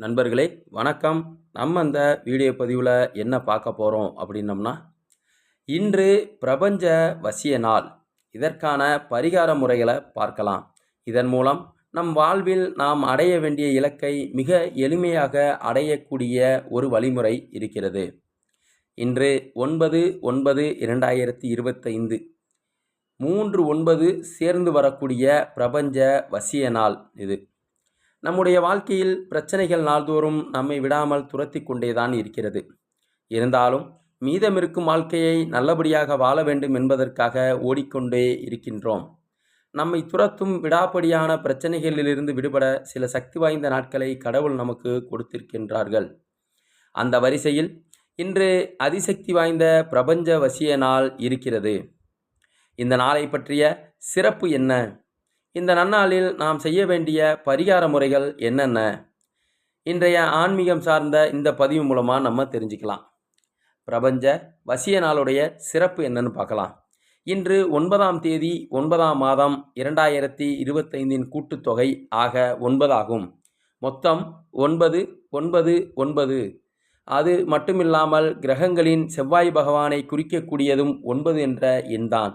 நண்பர்களே வணக்கம். நம்ம இந்த வீடியோ பதிவில் என்ன பார்க்க போகிறோம் அப்படின்னம்னா இன்று பிரபஞ்ச வசிய நாள். இதற்கான பரிகார முறைகளை பார்க்கலாம். இதன் மூலம் நம் வாழ்வில் நாம் அடைய வேண்டிய இலக்கை மிக எளிமையாக அடையக்கூடிய ஒரு வழிமுறை இருக்கிறது. இன்று ஒன்பது ஒன்பது இரண்டாயிரத்தி இருபத்தைந்து. மூன்று ஒன்பது சேர்ந்து வரக்கூடிய பிரபஞ்ச வசிய நாள் இது. நம்முடைய வாழ்க்கையில் பிரச்சனைகள் நாள்தோறும் நம்மை விடாமல் துரத்தி கொண்டேதான் இருக்கிறது. இருந்தாலும் மீதமிருக்கும் வாழ்க்கையை நல்லபடியாக வாழ வேண்டும் என்பதற்காக ஓடிக்கொண்டே இருக்கின்றோம். நம்மை துரத்தும் விடாப்படியான பிரச்சனைகளிலிருந்து விடுபட சில சக்தி வாய்ந்த நாட்களை கடவுள் நமக்கு கொடுத்திருக்கின்றார்கள். அந்த வரிசையில் இன்று அதிசக்தி வாய்ந்த பிரபஞ்ச வசிய நாள் இருக்கிறது. இந்த நாளை பற்றிய சிறப்பு என்ன? இந்த நன்னாளில் நாம் செய்ய வேண்டிய பரிகார முறைகள் என்னென்ன? இன்றைய ஆன்மீகம் சார்ந்த இந்த பதிவு மூலமாக நம்ம தெரிஞ்சுக்கலாம். பிரபஞ்ச வசிய நாளுடைய சிறப்பு என்னன்னு பார்க்கலாம். இன்று ஒன்பதாம் தேதி ஒன்பதாம் மாதம் இரண்டாயிரத்தி இருபத்தைந்தின் கூட்டுத்தொகை ஆக ஒன்பதாகும். மொத்தம் ஒன்பது ஒன்பது ஒன்பது. அது மட்டுமில்லாமல் கிரகங்களின் செவ்வாய் பகவானை குறிக்கக்கூடியதும் ஒன்பது என்ற எண்தான்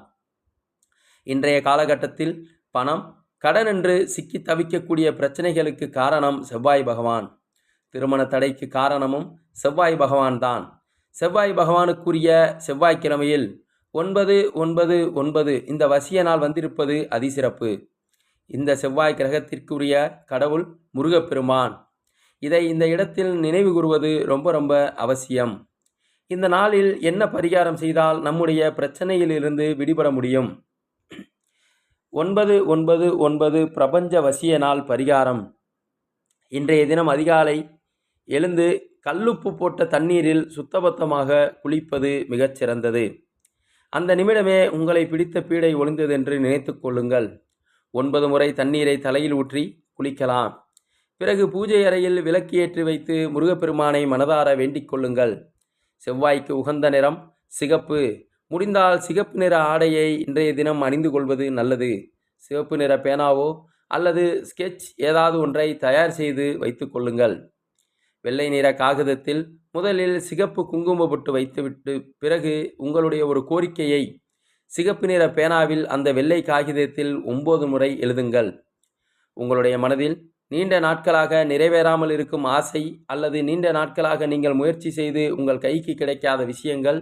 இன்றைய காலகட்டத்தில் பணம் கடன் என்று சிக்கி தவிக்கக்கூடிய பிரச்சனைகளுக்கு காரணம் செவ்வாய் பகவான். திருமண தடைக்கு காரணமும் செவ்வாய் பகவான் தான். செவ்வாய் பகவானுக்குரிய செவ்வாய்க்கிழமையில் ஒன்பது ஒன்பது ஒன்பது இந்த வசிய நாள் வந்திருப்பது அதிசிறப்பு. இந்த செவ்வாய் கிரகத்திற்குரிய கடவுள் முருகப்பெருமான். இதை இந்த இடத்தில் நினைவு கூறுவது ரொம்ப ரொம்ப அவசியம். இந்த நாளில் என்ன பரிகாரம் செய்தால் நம்முடைய பிரச்சனையிலிருந்து விடுபட முடியும்? ஒன்பது ஒன்பது ஒன்பது பிரபஞ்ச வசிய நாள் பரிகாரம். இன்றைய தினம் அதிகாலை எழுந்து கல்லுப்பு போட்ட தண்ணீரில் சுத்தபத்தமாக குளிப்பது மிகச்சிறந்தது அந்த நிமிடமே உங்களை பிடித்த பீடை ஒளிந்ததென்று நினைத்து கொள்ளுங்கள். ஒன்பது முறை தண்ணீரை தலையில் ஊற்றி குளிக்கலாம். பிறகு பூஜை அறையில் விளக்கு ஏற்றி வைத்து முருகப்பெருமானை மனதார வேண்டிக் கொள்ளுங்கள். செவ்வாய்க்கு உகந்த நிறம் சிகப்பு. முடிந்தால் சிகப்பு நிற ஆடையை இன்றைய தினம் அணிந்து கொள்வது நல்லது. சிவப்பு நிற பேனாவோ அல்லது ஸ்கெட்ச் ஏதாவது ஒன்றை தயார் செய்து வைத்து கொள்ளுங்கள். வெள்ளை நிற காகிதத்தில் முதலில் சிகப்பு குங்கும பொட்டு வைத்துவிட்டு பிறகு உங்களுடைய ஒரு கோரிக்கையை சிகப்பு நிற பேனாவில் அந்த வெள்ளை காகிதத்தில் ஒம்பது முறை எழுதுங்கள். உங்களுடைய மனதில் நீண்ட நாட்களாக நிறைவேறாமல் இருக்கும் ஆசை அல்லது நீண்ட நாட்களாக நீங்கள் முயற்சி செய்து உங்கள் கைக்கு கிடைக்காத விஷயங்கள்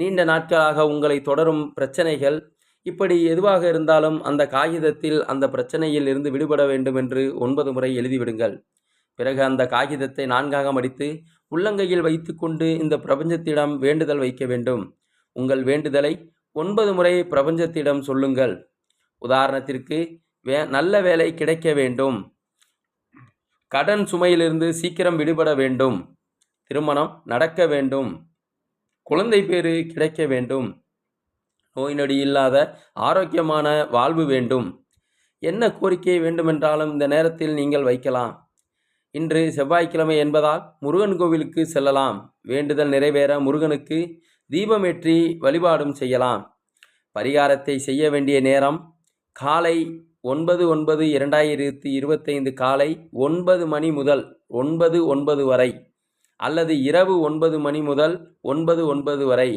நீண்ட நாட்களாக உங்களை தொடரும் பிரச்சனைகள் இப்படி எதுவாக இருந்தாலும் அந்த காகிதத்தில் அந்த பிரச்சனையில் இருந்து விடுபட வேண்டும் என்று ஒன்பது முறை எழுதிவிடுங்கள். பிறகு அந்த காகிதத்தை நான்காக மடித்து உள்ளங்கையில் வைத்துக்கொண்டு இந்த பிரபஞ்சத்திடம் வேண்டுதல் வைக்க வேண்டும். உங்கள் வேண்டுதலை ஒன்பது முறை பிரபஞ்சத்திடம் சொல்லுங்கள். உதாரணத்திற்கு வே நல்ல வேலை கிடைக்க வேண்டும். கடன் சுமையிலிருந்து சீக்கிரம் விடுபட வேண்டும். திருமணம் நடக்க வேண்டும். குழந்தை பேறு கிடைக்க வேண்டும். நோய் நொடி இல்லாத ஆரோக்கியமான வாழ்வு வேண்டும். என்ன கோரிக்கை வேண்டுமென்றாலும் இந்த நேரத்தில் நீங்கள் வைக்கலாம். இன்று செவ்வாய்க்கிழமை என்பதால் முருகன் கோவிலுக்கு செல்லலாம். வேண்டுதல் நிறைவேற முருகனுக்கு தீபமேற்றி வழிபாடும் செய்யலாம். பரிகாரத்தை செய்ய வேண்டிய நேரம் காலை ஒன்பது ஒன்பது இரண்டாயிரத்தி இருபத்தைந்து காலை ஒன்பது மணி முதல் ஒன்பது ஒன்பது வரை. அல்லது இரவு ஒன்பது மணி முதல் ஒன்பது ஒன்பது வரை.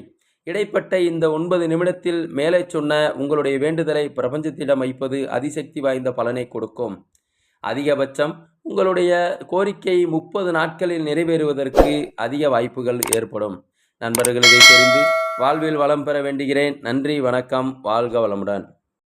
இடைப்பட்ட இந்த ஒன்பது நிமிடத்தில் மேலே சொன்ன உங்களுடைய வேண்டுதலை பிரபஞ்சத்திடம் வைப்பது அதிசக்தி வாய்ந்த பலனை கொடுக்கும். அதிகபட்சம் உங்களுடைய கோரிக்கை முப்பது நாட்களில் நிறைவேறுவதற்கு அதிக வாய்ப்புகள் ஏற்படும். நண்பர்கள் இதை தெரிந்து வாழ்வில் வளம் பெற வேண்டுகிறேன். நன்றி வணக்கம் வாழ்க வளமுடன்.